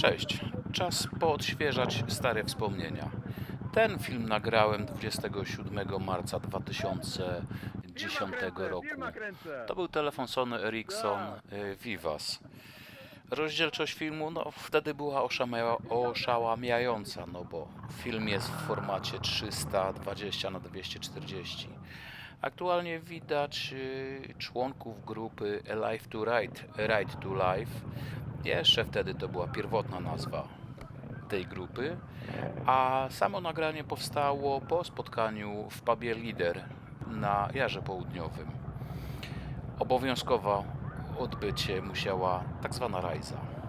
Cześć, czas poodświeżać stare wspomnienia. Ten film nagrałem 27 marca 2010 roku. To był telefon Sony Ericsson y, Vivas. Rozdzielczość filmu no, wtedy była oszamia- oszałamiająca, no bo film jest w formacie 320 na 240 Aktualnie widać y, członków grupy Alive to Ride, Ride to Life. Jeszcze wtedy to była pierwotna nazwa tej grupy, a samo nagranie powstało po spotkaniu w pubie Lider na Jarze Południowym. Obowiązkowo odbycie musiała tak zwana rajza.